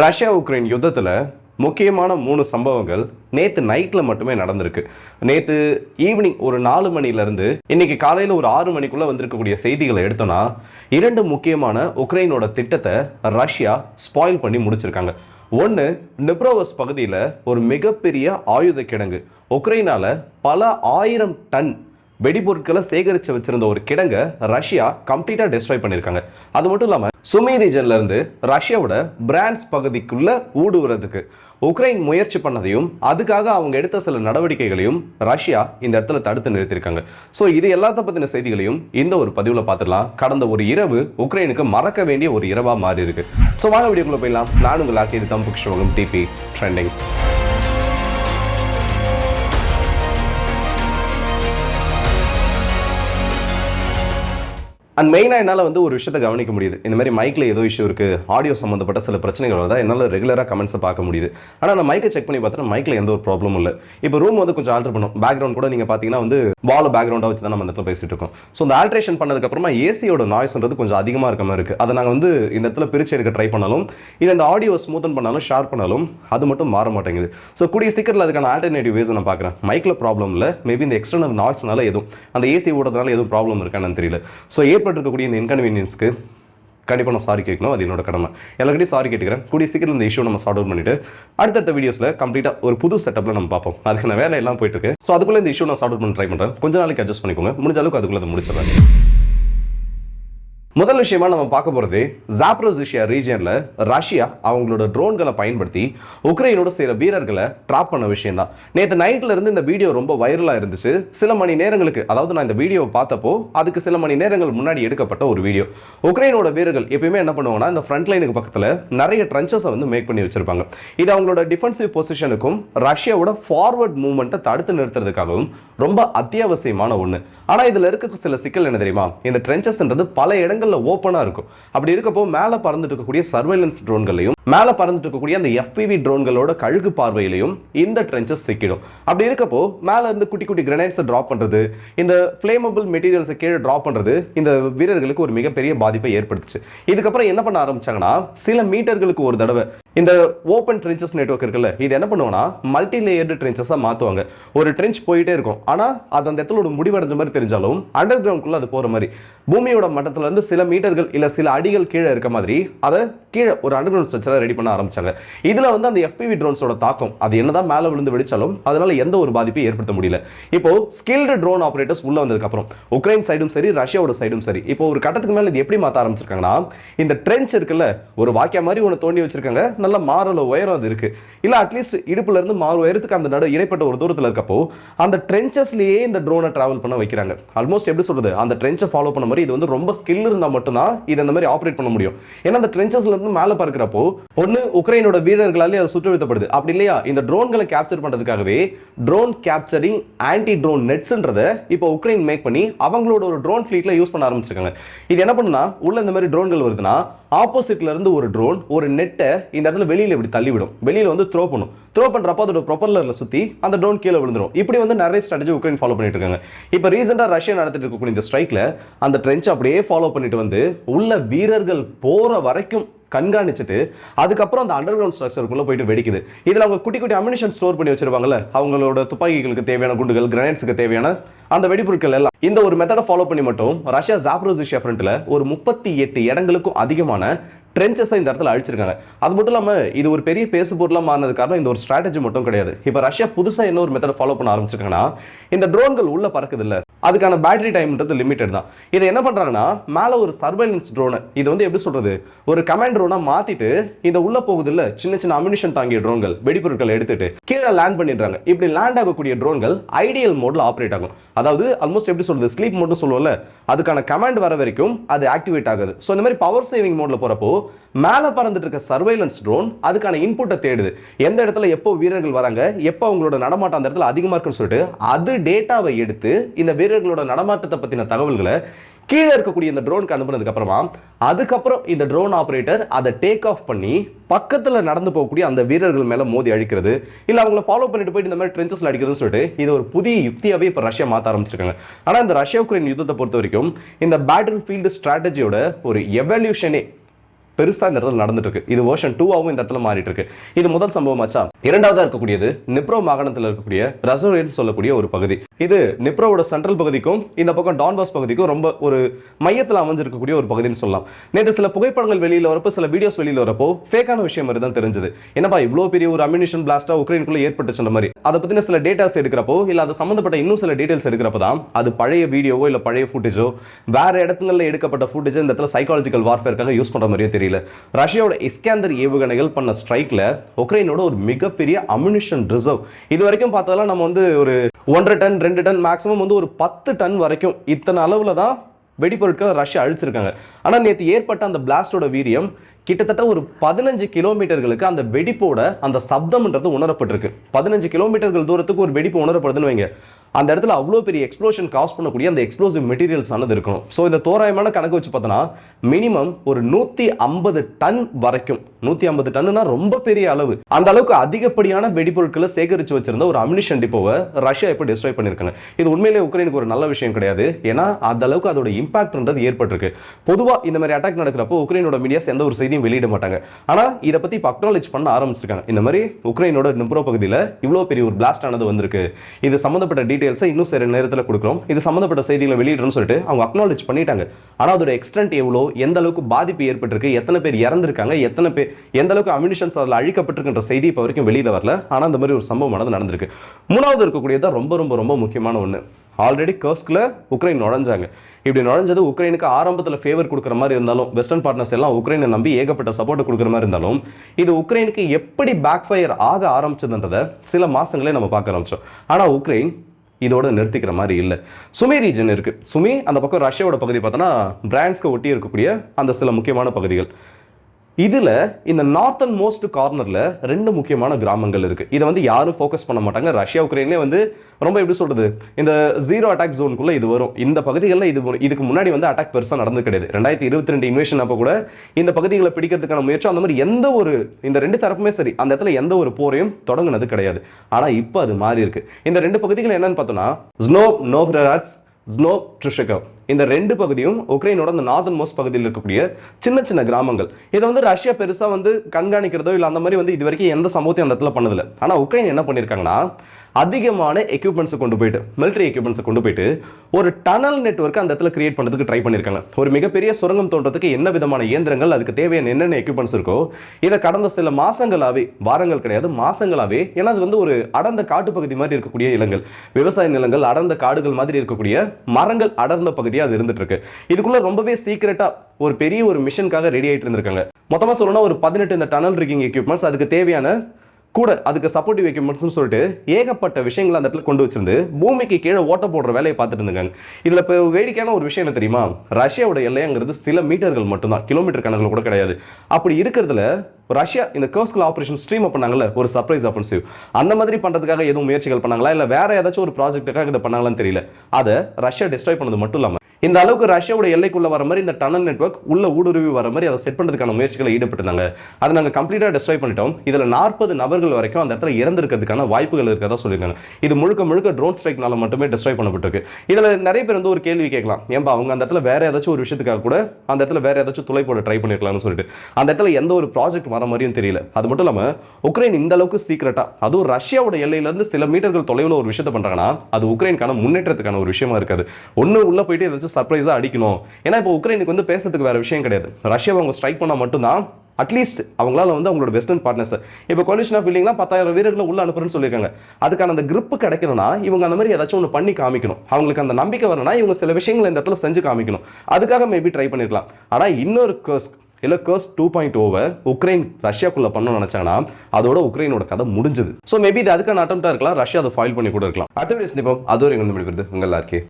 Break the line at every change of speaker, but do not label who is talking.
Russia Ukraine யுத்தத்தில் முக்கியமான மூணு சம்பவங்கள் நேற்று நைட்டில் மட்டுமே நடந்திருக்கு. நேற்று ஈவினிங் ஒரு நாலு மணிலேருந்து இன்னைக்கு காலையில் ஒரு ஆறு மணிக்குள்ளே வந்திருக்கக்கூடிய செய்திகளை எடுத்தோன்னா இரண்டு முக்கியமான உக்ரைனோட திட்டத்தை ரஷ்யா ஸ்பாயில் பண்ணி முடிச்சிருக்காங்க. ஒன்று நிப்ரோவஸ் பகுதியில் ஒரு மிகப்பெரிய ஆயுத கிடங்கு உக்ரைனால பல ஆயிரம் டன் வெடிபொருட்களை சேகரித்து வச்சிருந்த ஒரு கிடங்க ரஷ்யா கம்ப்ளீட்டாக டெஸ்ட்ராய் பண்ணியிருக்காங்க. அது மட்டும் இல்லாமல் சுமி ரீஜன்ல இருந்து ரஷ்யாவோட பிரான்ஸ் பகுதிக்குள்ள ஊடுருவதுக்கு உக்ரைன் முயற்சி பண்ணதையும் அதுக்காக அவங்க எடுத்த சில நடவடிக்கைகளையும் ரஷ்யா இந்த இடத்துல தடுத்து நிறுத்தியிருக்காங்க. ஸோ இது எல்லாத்த பற்றின செய்திகளையும் இந்த ஒரு பதிவில் பார்த்துடலாம் கடந்த ஒரு இரவு உக்ரைனுக்கு மறக்க வேண்டிய ஒரு இரவா மாறி இருக்கு ஸோ வாங்க வீடியோக்குள்ள போயிடலாம். நான் உங்கள் ஆக்கி இது தம்பு கிருஷ்ணவகம் டிபி ட்ரெண்டிங்ஸ் அண்ட் மெயினாக என்னால் வந்து ஒரு விஷயத்தை கவனிக்க முடியுது. இந்த மாதிரி மைக்கில் ஏதோ இஷ்யூ இருக்குது ஆடியோ சம்மந்தப்பட்ட சில பிரச்சனைகள் வருதா என்னால் ரெகுலராக கமெண்ட்ஸை பார்க்க முடியுது. ஆனால் நான் மைக்கை செக் பண்ணி பார்த்தா மைக்கில் எந்த ஒரு ப்ராப்ளமும் இல்லை. இப்போ ரூம் வந்து கொஞ்சம் ஆல்டர் பண்ணும். பேக்ரவுண்ட் கூட நீங்கள் பார்த்தீங்கன்னா வந்து வால் பேக்ரவுண்டாக வச்சு தான் நம்ம இந்த இடத்துல பேசிட்டு இருக்கோம். ஸோ அந்த ஆல்ட்ரேஷன் பண்ணதுக்கப்புறமா ஏசியோட நாய்ஸ்ன்றது கொஞ்சம் அதிகமாக இருக்க மாதிரி இருக்குது அதை நாங்கள் வந்து இந்த இடத்துல பிரித்து எடுக்க ட்ரை பண்ணாலும் இல்லை இந்த ஆடியோ ஸ்மூத்தன் பண்ணாலும் ஷார்ப் பண்ணாலும் அது மட்டும் மாற மாட்டேங்குது. ஸோ கூடிய சீக்கிரத்தில் அதுக்கான ஆல்டர்னேட்டிவ் வேஸ் நான் பார்க்குறேன். மைக்கில் ப்ராப்ளம் இல்லை மேபி இந்த எக்ஸ்டர்னல் நாய்ஸ்னால எதுவும் அந்த ஏசி ஓடுறதுனால எதுவும் ப்ராப்ளம் இருக்கான்னு தெரியல. ஸோ ஏற்பட்டிருக்கக்கூடிய இந்த இன்கன்வீனியன்ஸ்க்கு கண்டிப்பாக நான் சாரி கேட்கணும். அது என்னோட கடமை. எல்லாருக்கிட்டையும் சாரி கேட்டுக்கிறேன். கூடிய சீக்கிரம் இந்த இஷ்யூ நம்ம சார்ட் அவுட் பண்ணிட்டு அடுத்தடுத்த வீடியோஸில் கம்ப்ளீட்டாக ஒரு புது செட்டப்பில் நம்ம பார்ப்போம். அதுக்கு நான் வேலை எல்லாம் போயிட்டு இருக்கு. ஸோ அதுக்குள்ளே இந்த இஷ்யூ நான் சார்ட் அவுட் பண்ண ட்ரை பண்ணுறேன் கொஞ்ச நாளைக்கு அட்ஜஸ்ட் பண்ணிக்கோங்க. முடிஞ்ச அளவுக்கு அதுக்குள்ளே அதை முடிச்சிடறேன் முதல் விஷயமா நம்ம பார்க்க போகிறது ஜாப்ரோசிஷியா ரீஜியனில் ரஷ்யா அவங்களோட ட்ரோன்களை பயன்படுத்தி உக்ரைனோட சில வீரர்களை ட்ராப் பண்ண விஷயம் தான் நேற்று நைட்ல இருந்து இந்த வீடியோ ரொம்ப வைரலாக இருந்துச்சு. சில மணி நேரங்களுக்கு அதாவது நான் இந்த வீடியோ பார்த்தப்போ அதுக்கு சில மணி நேரங்கள் முன்னாடி எடுக்கப்பட்ட ஒரு வீடியோ உக்ரைனோட வீரர்கள் எப்பயுமே என்ன பண்ணுவாங்கன்னா இந்த ஃப்ரண்ட் லைனுக்கு பக்கத்தில் நிறைய ட்ரன்ச்சஸை வந்து மேக் பண்ணி வச்சிருப்பாங்க. இது அவங்களோட டிஃபென்சிவ் பொசிஷனுக்கும் ரஷ்யாவோட ஃபார்வர்ட் மூவ்மெண்ட்டை தடுத்து நிறுத்துறதுக்காகவும் ரொம்ப அத்தியாவசியமான ஒன்று ஆனால் இதில் இருக்க சில சிக்கல் என்ன தெரியுமா? இந்த ட்ரென்ச்சஸ்ன்றது பல இடங்கள் இடங்களில் ஓப்பனாக இருக்கும். அப்படி இருக்கப்போ மேலே பறந்துட்டு இருக்கக்கூடிய சர்வைலன்ஸ் ட்ரோன்களையும் மேலே பறந்துட்டு இருக்கக்கூடிய அந்த எஃபிவி ட்ரோன்களோட கழுகு பார்வையிலையும் இந்த ட்ரென்ச்சஸ் சிக்கிடும். அப்படி இருக்கப்போ மேலே இருந்து குட்டி குட்டி கிரனைட்ஸை ட்ராப் பண்ணுறது இந்த ஃப்ளேமபிள் மெட்டீரியல்ஸை கீழே ட்ராப் பண்ணுறது இந்த வீரர்களுக்கு ஒரு மிகப்பெரிய பாதிப்பை ஏற்படுத்துச்சு. இதுக்கப்புறம் என்ன பண்ண ஆரம்பிச்சாங்கன்னா சில மீட்டர்களுக்கு ஒரு தடவை இந்த ஓப்பன் ட்ரென்ச்சஸ் நெட்வொர்க் இருக்குல்ல இது என்ன பண்ணுவோம்னா மல்டி லேயர்டு ட்ரென்ச்சஸாக மாற்றுவாங்க ஒரு ட்ரென்ச் போயிட்டே இருக்கும். ஆனால் அது அந்த இடத்துல ஒரு முடிவடைஞ்ச மாதிரி தெரிஞ்சாலும் அண்டர் கிரவுண்ட்குள்ளே அது போகிற மாதிரி. பூமியோட மட்டத்துல இருந்து சில மீட்டர்கள் இல்லை சில அடிகள் கீழே இருக்க மாதிரி அதை கீழே ஒரு அண்டர் கிரவுண்ட் ஸ்ட்ரக்சர் ரெடி பண்ண ஆரம்பிச்சாங்க. இதில் வந்து அந்த எஃபிவி ட்ரோன்ஸோட தாக்கம் அது என்னதான் மேலே விழுந்து வெடிச்சாலும் அதனால எந்த ஒரு பாதிப்பையும் ஏற்படுத்த முடியல. இப்போ ஸ்கில்டு ட்ரோன் ஆப்ரேட்டர்ஸ் உள்ள வந்ததுக்கப்புறம் உக்ரைன் சைடும் சரி ரஷ்யாவோட சைடும் சரி இப்போ ஒரு கட்டத்துக்கு மேலே இது எப்படி மாற்ற ஆரம்பிச்சிருக்காங்கன்னா இந்த ட்ரென்ச் இருக்குல்ல ஒரு வாக்கியா மாதிரி ஒன்று தோண்டி வச்சிருக்காங்க நல்ல மாறல உயரம் அது இருக்கு. இல்ல அட்லீஸ்ட் இடுப்புல இருந்து மாறு உயரத்துக்கு அந்த நடு இடைப்பட்ட ஒரு தூரத்தில் இருக்கப்போ அந்த ட்ரென்ச்சஸ்லயே இந்த ட்ரோனை டிராவல் பண்ண வைக்கிறாங்க. ஆல்மோஸ்ட் எப்படி சொல்றது அந்த ட்ரென்ச்சை ஃபாலோ பண்ண மாதிரி இது வந்து ரொம்ப ஸ்கில் இருந்தால் மட்டும்தான் இது அந்த மாதிரி ஆப்ரேட் பண்ண முடியும். ஏன்னா அந்த ட்ரென்ச்சஸ்ல இருந்து மேலே பறக்கிறப்போ ஒன்று உக்ரைனோட வீரர்களாலே அது சுற்றுவித்தப்படுது அப்படி இல்லையா? இந்த ட்ரோன்களை கேப்சர் பண்ணுறதுக்காகவே ட்ரோன் கேப்சரிங் ஆன்டி ட்ரோன் நெட்ஸ்ன்றதை இப்போ உக்ரைன் மேக் பண்ணி அவங்களோட ஒரு ட்ரோன் ஃப்ளீட்டில் யூஸ் பண்ண ஆரம்பிச்சிருக்காங்க. இது என்ன பண்ணுனா உள்ள இந்த மாதிரி ட்ரோன்கள் வருதுன்னா ஆப்போசிட்ல இருந்து ஒரு ட்ரோன் ஒரு நெட்டை இந்த இடத்துல வெளியில் இப்படி தள்ளிவிடும். வெளியில் வந்து த்ரோ பண்ணும். த்ரோ பண்ணுறப்ப அதோட ப்ரொப்பல்லரில் சுற்றி அந்த ட்ரோன் கீழே விழுந்துரும். இப்படி வந்து நிறைய ஸ்ட்ராட்டஜி உக்ரைன் ஃபாலோ பண்ணிட்டு இருக்காங்க. இப்போ ரீசெண்டாக ரஷ்யா நடத்திட்டு இருக்கக்கூடிய இந்த ஸ்ட்ரைக்ல அந்த ட்ரென்ச் அப்படியே ஃபாலோ பண்ணிட்டு வந்து உள்ள வீரர்கள் போகிற வரைக்கும் கண்காணிச்சுட்டு அதுக்கப்புறம் அந்த அண்டர் கிரவுண்ட் ஸ்ட்ரக்சருக்குள்ளே போயிட்டு வெடிக்குது. இதில் அவங்க குட்டி குட்டி அமினிஷன் ஸ்டோர் பண்ணி வச்சிருவாங்கல்ல அவங்களோட துப்பாக்கிகளுக்கு தேவையான குண்டுகள் கிரனேட்ஸுக்கு தேவையான அந்த வெடிபொருட்கள் எல்லாம் இந்த ஒரு மெத்தடை ஃபாலோ பண்ணி மட்டும் ரஷ்யா ஜாப்ரோசிஷியா ஃப்ரண்ட்ல ஒரு முப்பத்தி எட்டு இடங்களுக்கும் அதிகமான ட்ரென்ச்சஸை இந்த இடத்துல அழிச்சிருக்காங்க. அது மட்டும் இல்லாமல் இது ஒரு பெரிய பேசு பொருளாக மாறினது காரணம் இந்த ஒரு ஸ்ட்ராட்டஜி மட்டும் கிடையாது. இப்போ ரஷ்யா புதுசாக என்ன ஒரு மெத்தட் ஃபாலோ பண்ண ஆரம்பிச்சிருக்காங்கன்னா இந்த ட்ரோன்கள் உள்ளே பறக்குது இல்லை. அதுக்கான பேட்டரி டைம்ன்றது லிமிட்டட் தான். இதை என்ன பண்ணுறாங்கன்னா மேலே ஒரு சர்வைலன்ஸ் ட்ரோனு இது வந்து எப்படி சொல்கிறது ஒரு கமாண்ட் ட்ரோனாக மாற்றிட்டு இந்த உள்ளே போகுது இல்லை சின்ன சின்ன அமினிஷன் தாங்கிய ட்ரோன்கள் வெடிபொருட்களை எடுத்துட்டு கீழே லேண்ட் பண்ணிடுறாங்க. இப்படி லேண்ட் ஆகக்கூடிய ட்ரோன்கள் ஐடியல் மோடில் ஆப்ரேட் ஆகும். அதாவது ஆல்மோஸ்ட் எப்படி சொல்கிறது ஸ்லீப் மோட்னு சொல்லுவோம்ல அதுக்கான கமாண்ட் வர வரைக்கும் அது ஆக்டிவேட் ஆகுது. ஸோ இந்த மாதிரி பவர் சேவிங் மோடில் போகிறப்போ மேலே பறந்துட்டு இருக்க சர்வைலன்ஸ் ட்ரோன் அதுக்கான இன்புட்டை தேடுது. எந்த இடத்துல எப்போ வீரர்கள் வராங்க எப்போ அவங்களோட நடமாட்டம் அந்த இடத்துல அதிகமாக இருக்குன்னு சொல்லிட்டு அது டேட்டாவை எடுத்து இந்த வீரர்களோட நடமாட்டத்தை பற்றின தகவல்களை கீழே இருக்கக்கூடிய இந்த ட்ரோனுக்கு அனுப்புனதுக்கு அப்புறமா அதுக்கப்புறம் இந்த ட்ரோன் ஆப்ரேட்டர் அதை டேக் ஆஃப் பண்ணி பக்கத்தில் நடந்து போகக்கூடிய அந்த வீரர்கள் மேலே மோதி அழிக்கிறது. இல்லை அவங்கள ஃபாலோ பண்ணிட்டு போயிட்டு இந்த மாதிரி ட்ரென்ச்சஸில் அடிக்கிறதுன்னு சொல்லிட்டு இது ஒரு புதிய யுக்தியாகவே இப்போ ரஷ்யா மாற்ற ஆரம்பிச்சிருக்காங்க. ஆனால் இந்த ரஷ்யா உக்ரைன் யுத்தத்தை பொறுத்த வரைக்கும் இந்த பேட்டில் ஃபீல்டு ஸ்ட்ராட்டஜியோட ஒரு எவல்யூஷனே பெருசாக இந்த இடத்துல நடந்துட்டு இருக்கு இது வேர்ஷன் டூவாகவும் இந்த இடத்துல மாறிட்டு இருக்கு இது முதல் சம்பவம் ஆச்சா இருக்கக்கூடியது நிப்ரோ மாகாணத்தில் இருக்கக்கூடிய ரசோரியன் சொல்லக்கூடிய ஒரு பகுதி. இது நிப்ரோவோட சென்ட்ரல் பகுதிக்கும் இந்த பக்கம் டான்பாஸ் பகுதிக்கும் ரொம்ப ஒரு மையத்தில் அமைஞ்சிருக்கக்கூடிய ஒரு பகுதின்னு சொல்லலாம். நேற்று சில புகைப்படங்கள் வெளியில் வரப்போ சில வீடியோஸ் வெளியில் வரப்போ ஃபேக்கான விஷயம் மாதிரி தான் தெரிஞ்சது. என்னப்பா இவ்வளோ பெரிய ஒரு அம்யூனிஷன் பிளாஸ்டா உக்ரைனுக்குள்ள ஏற்பட்டுச்சுன்ற மாதிரி. அதை பற்றின சில டேட்டாஸ் எடுக்கிறப்போ இல்லை அது சம்மந்தப்பட்ட இன்னும் சில டீட்டெயில்ஸ் எடுக்கிறப்ப தான் அது பழைய வீடியோவோ இல்லை பழைய ஃபுட்டேஜோ வேற இடத்துல எடுக்கப்பட்ட ஃபுட்டேஜோ இந்த இடத்துல சைக்காலஜிக்கல் வார்ஃபேருக்காக யூஸ் பண்ணுற மாதிரியே தெரியல. ரஷ்யாவோட இஸ்கேந்தர் ஏவுகணைகள் பண்ண ஸ்ட்ரைக்ல உக்ரைனோட ஒரு மிகப்பெரிய அம்யூனிஷன் ரிசர்வ் இது வரைக்கும் பார்த்ததெல்லாம் நம்ம வந்து ஒரு ஒன்றரை டன் ரெண்டு டன் மேக்ஸிமம் வந்து ஒரு பத்து டன் வரைக்கும் இத்தனை அளவுல தான் வெடிப்பொருட்களை ரஷ்யா அழிச்சிருக்காங்க. ஆனா நேற்று ஏற்பட்ட அந்த பிளாஸ்டோட வீரியம் கிட்டத்தட்ட ஒரு பதினஞ்சு கிலோமீட்டர்களுக்கு அந்த வெடிப்போட அந்த சப்தம்ன்றது உணரப்பட்டிருக்கு. பதினஞ்சு கிலோமீட்டர்கள் தூரத்துக்கு ஒரு வெடிப்பு உணரப்படுதுன்னு வைங்க. அந்த இடத்துல அவ்வளோ பெரிய எக்ஸ்ப்ளோஷன் காஸ் பண்ணக்கூடிய அந்த எக்ஸ்ப்ளோசிவ் மெட்டீரியல்ஸ் ஆனது இருக்கணும். ஸோ இந்த தோராயமான கணக்கு வச்சு பார்த்தோன்னா மினிமம் ஒரு நூற்றி ஐம்பது டன் வரைக்கும் நூற்றி ஐம்பது டன்னுனா ரொம்ப பெரிய அளவு. அந்த அளவுக்கு அதிகப்படியான வெடிப்பொருட்களை சேகரித்து வச்சிருந்த ஒரு அமினிஷன் டிப்போவை ரஷ்யா இப்போ டிஸ்ட்ராய் பண்ணியிருக்காங்க இது உண்மையிலே உக்ரைனுக்கு ஒரு நல்ல விஷயம் கிடையாது. ஏன்னா அந்த அளவுக்கு அதோட இம்பாக்ட்ன்றது ஏற்பட்டிருக்கு. பொதுவாக இந்த மாதிரி அட்டாக் நடக்கிறப்போ உக்ரைனோட மீடியாஸ் எந்த ஒரு செய்தியும் வெளியிட மாட்டாங்க. ஆனால் இதை பற்றி இப்போ அக்னாலேஜ் பண்ண ஆரம்பிச்சிருக்காங்க. இந்த மாதிரி உக்ரைனோட நிப்ரோ பகுதியில் இவ்வளோ பெரிய ஒரு பிளாஸ்ட் ஆனது வந்திருக்கு. இது சம்மந்தப்பட்ட டீட்டெயில்ஸை இன்னும் சில நேரத்தில் கொடுக்குறோம். இது சம்மந்தப்பட்ட செய்திகளை வெளியிடுறோம்னு சொல்லிட்டு அவங்க அக்னாலேஜ் பண்ணிட்டாங்க. ஆனால் அதோட எக்ஸ்டென்ட் எவ்வளோ எந்த அளவுக்கு பாதிப்பு ஏற்பட்டிருக்கு எத்தனை பேர் இறந்திருக்காங்க எத்தனை பேர் எந்த அளவுக்கு அம்யூனிஷன்ஸ் அதில் அழிக்கப்பட்டிருக்கின்ற செய்தி இப்போ வரைக்கும் வெளியில வரல. ஆனால் அந்த மாதிரி ஒரு சம்பவமானது நடந்திருக்கு. மூணாவது இருக்கக்கூடியது தான் ரொம்ப ரொம்ப ரொம்ப முக்கியமான ஒன்று ஆல்ரெடி கர்ஸ்கில் உக்ரைன் நுழைஞ்சாங்க. இப்படி நுழைஞ்சது உக்ரைனுக்கு ஆரம்பத்தில் ஃபேவர் கொடுக்குற மாதிரி இருந்தாலும் வெஸ்டர்ன் பார்ட்னர்ஸ் எல்லாம் உக்ரைனை நம்பி ஏகப்பட்ட சப்போர்ட் கொடுக்குற மாதிரி இருந்தாலும் இது உக்ரைனுக்கு எப்படி பேக் ஃபயர் ஆக ஆரம்பிச்சதுன்றதை சில மாசங்களே நம்ம பார்க்க ஆரம்பிச்சோம். ஆனால் உக்ரைன் இதோட நிறுத்திக்கிற மாதிரி இல்லை. சுமி ரீஜன் இருக்கு. சுமி அந்த பக்கம் ரஷ்யாவோட பகுதி பார்த்தோன்னா பிரான்ஸ்க்கு ஒட்டி இருக்கக்கூடிய அந்த சில முக்கியமான பகுதிகள். இதில் இந்த நார்த்தன் மோஸ்ட் கார்னரில் ரெண்டு முக்கியமான கிராமங்கள் இருக்குது இதை வந்து யாரும் ஃபோக்கஸ் பண்ண மாட்டாங்க. ரஷ்யா உக்ரைன்லேயே வந்து ரொம்ப எப்படி சொல்கிறது இந்த ஜீரோ அட்டாக் ஜோனுக்குள்ளே இது வரும். இந்த பகுதிகளில் இது இதுக்கு முன்னாடி வந்து அட்டாக் பெருசாக நடந்து கிடையாது. ரெண்டாயிரத்தி இருபத்தி ரெண்டு இன்வேஷன் அப்போ கூட இந்த பகுதிகளை பிடிக்கிறதுக்கான முயற்சி அந்த மாதிரி எந்த ஒரு இந்த ரெண்டு தரப்புமே சரி அந்த இடத்துல எந்த ஒரு போரையும் தொடங்கினது கிடையாது. ஆனால் இப்போ அது மாறி இருக்குது இந்த ரெண்டு பகுதிகள் என்னன்னு பார்த்தோம்னா ஸ்னோ நோஹ்ராட்ஸ் ஸ்னோ ட்ரிஷகவ் இந்த ரெண்டு பகுதியும் உக்ரைனோட அந்த நார்தன் மோஸ்ட் பகுதியில் இருக்கக்கூடிய சின்ன சின்ன கிராமங்கள். இதை வந்து ரஷ்யா பெருசா வந்து கண்காணிக்கிறதோ இல்லை அந்த மாதிரி வந்து இது வரைக்கும் எந்த சம்பவத்தையும் அந்த இடத்துல பண்ணதில்லை. ஆனால் உக்ரைன் என்ன பண்ணியிருக்காங்கன்னா அதிகமான எக்யூப்மெண்ட்ஸை கொண்டு போயிட்டு மிலிட்டரி எக்யூப்மெண்ட்ஸை கொண்டு போயிட்டு ஒரு டனல் நெட்ஒர்க் அந்த இடத்துல கிரியேட் பண்ணுறதுக்கு ட்ரை பண்ணியிருக்காங்க ஒரு மிகப்பெரிய சுரங்கம் தோன்றதுக்கு என்ன விதமான இயந்திரங்கள் அதுக்கு தேவையான என்னென்ன எக்யூப்மெண்ட்ஸ் இருக்கோ இதை கடந்த சில மாதங்களாகவே வாரங்கள் கிடையாது மாதங்களாகவே ஏன்னா அது வந்து ஒரு அடர்ந்த காட்டுப்பகுதி மாதிரி இருக்கக்கூடிய நிலங்கள். விவசாய நிலங்கள் அடர்ந்த காடுகள் மாதிரி இருக்கக்கூடிய மரங்கள் அடர்ந்த பகுதியாக அது இருந்துட்டு இருக்கு இதுக்குள்ள ரொம்பவே சீக்கிரட்டாக ஒரு பெரிய ஒரு மிஷனுக்காக ரெடி ஆகிட்டு இருந்திருக்காங்க. மொத்தமாக சொல்லணும்னா ஒரு பதினெட்டு இந்த டனல் ரிக்கிங் எக்யூப்மெண்ட்ஸ் அதுக்கு தேவையான கூட அதுக்கு சப்போர்ட்டிவ் எக்யூப்மெண்ட்ஸ்னு சொல்லிட்டு ஏகப்பட்ட விஷயங்களை அந்த இடத்துல கொண்டு வச்சிருந்து பூமிக்கு கீழே ஓட்ட போடுற வேலையை பார்த்துட்டு இருந்தாங்க. இதில் இப்போ வேடிக்கையான ஒரு விஷயம் என்ன தெரியுமா? ரஷ்யாவோட எல்லைங்கிறது சில மீட்டர்கள் மட்டும்தான். கிலோமீட்டர் கணக்கில் கூட கிடையாது. அப்படி இருக்கிறதுல ரஷ்யா இந்த கர்ஸ்கல் ஆப்ரேஷன் ஸ்ட்ரீம் பண்ணாங்கல்ல ஒரு சர்ப்ரைஸ் அஃபென்சிவ் அந்த மாதிரி பண்ணுறதுக்காக எதுவும் முயற்சிகள் பண்ணாங்களா? இல்லை வேற ஏதாச்சும் ஒரு ப்ராஜெக்ட்டுக்காக இதை பண்ணாங்களான்னு தெரியல. அதை ரஷ்யா டிஸ்ட்ராய் பண்ணது மட்டும் இல்லாமல் இந்த அளவுக்கு ரஷ்யாவோட எல்லைக்குள்ள வர மாதிரி இந்த டனல் நெட்வொர்க் உள்ள ஊடுருவி வர மாதிரி அதை செட் பண்ணுறதுக்கான முயற்சிகளை ஈடுபட்டிருந்தாங்க. அதை நாங்கள் கம்ப்ளீட்டாக டெஸ்ட்ராய் பண்ணிட்டோம். இதில் நாற்பது நபர்கள் வரைக்கும் அந்த இடத்துல இறந்திருக்கிறதுக்கான வாய்ப்புகள் இருக்கிறதா சொல்லியிருக்காங்க. இது முழுக்க முழுக்க ட்ரோன் ஸ்ட்ரைக்னால மட்டுமே டெஸ்ட்ராய் பண்ணப்பட்டிருக்கு. இதில் நிறைய பேர் வந்து ஒரு கேள்வி கேட்கலாம். ஏன்பா அவங்க அந்த இடத்துல வேற ஏதாச்சும் ஒரு விஷயத்துக்காக கூட அந்த இடத்துல வேற ஏதாச்சும் துளை போட ட்ரை பண்ணிருக்கலாம்னு சொல்லிட்டு. அந்த இடத்துல எந்த ஒரு ப்ராஜெக்ட் வர மாதிரியும் தெரியல. அது மட்டும் இல்லாமல் உக்ரைன் இந்த அளவுக்கு சீக்கிரட்டா அதுவும் ரஷ்யாவோட எல்லையிலேருந்து சில மீட்டர்கள் தொலைவில் ஒரு விஷயத்தை பண்ணுறாங்கன்னா அது உக்ரைனுக்கான முன்னேற்றத்துக்கான ஒரு விஷயமா இருக்காது. ஒன்று உள்ள போயிட்டு ஏதாச்சும் சர்ப்ரைஸா அடிக்கணும். ஏன்னா இப்போ உக்ரைனுக்கு வந்து பேசுறதுக்கு வேற விஷயம் கிடையாது. ரஷ்யாவை அவங்க ஸ்ட்ரைக் பண்ணா மட்டும்தான் அட்லீஸ்ட் அவங்களால வந்து அவங்களோட வெஸ்டர்ன் பார்ட்னர்ஸ் இப்போ கொலிஷன் ஆஃப் இல்லைங்களா பத்தாயிரம் வீரர்களை உள்ள அனுப்புறேன்னு சொல்லியிருக்காங்க. அதுக்கான அந்த கிரிப்பு கிடைக்கணும்னா இவங்க அந்த மாதிரி ஏதாச்சும் ஒன்று பண்ணி காமிக்கணும். அவங்களுக்கு அந்த நம்பிக்கை வரணும்னா இவங்க சில விஷயங்களை இந்த இடத்துல செஞ்சு காமிக்கணும். அதுக்காக மேபி ட்ரை பண்ணிருக்கலாம். ஆனா இன்னொரு கர்ஸ் இல்ல curse to point over Ukraine ரஷ்யாக்குள்ளே பண்ணணும்னு நினைச்சாங்கன்னா அதோட உக்ரைனோட கதை முடிஞ்சது. ஸோ மேபி இது அதுக்கான அட்டம்ப்டா இருக்கலாம். ரஷ்யா அதை ஃபைல் பண்ணி கூட இருக்கலாம். அடுத்த வீடியோ நிப்போம் அது ஒரு எங்க முடிவுறது உங்கள் எல்லாருக்கே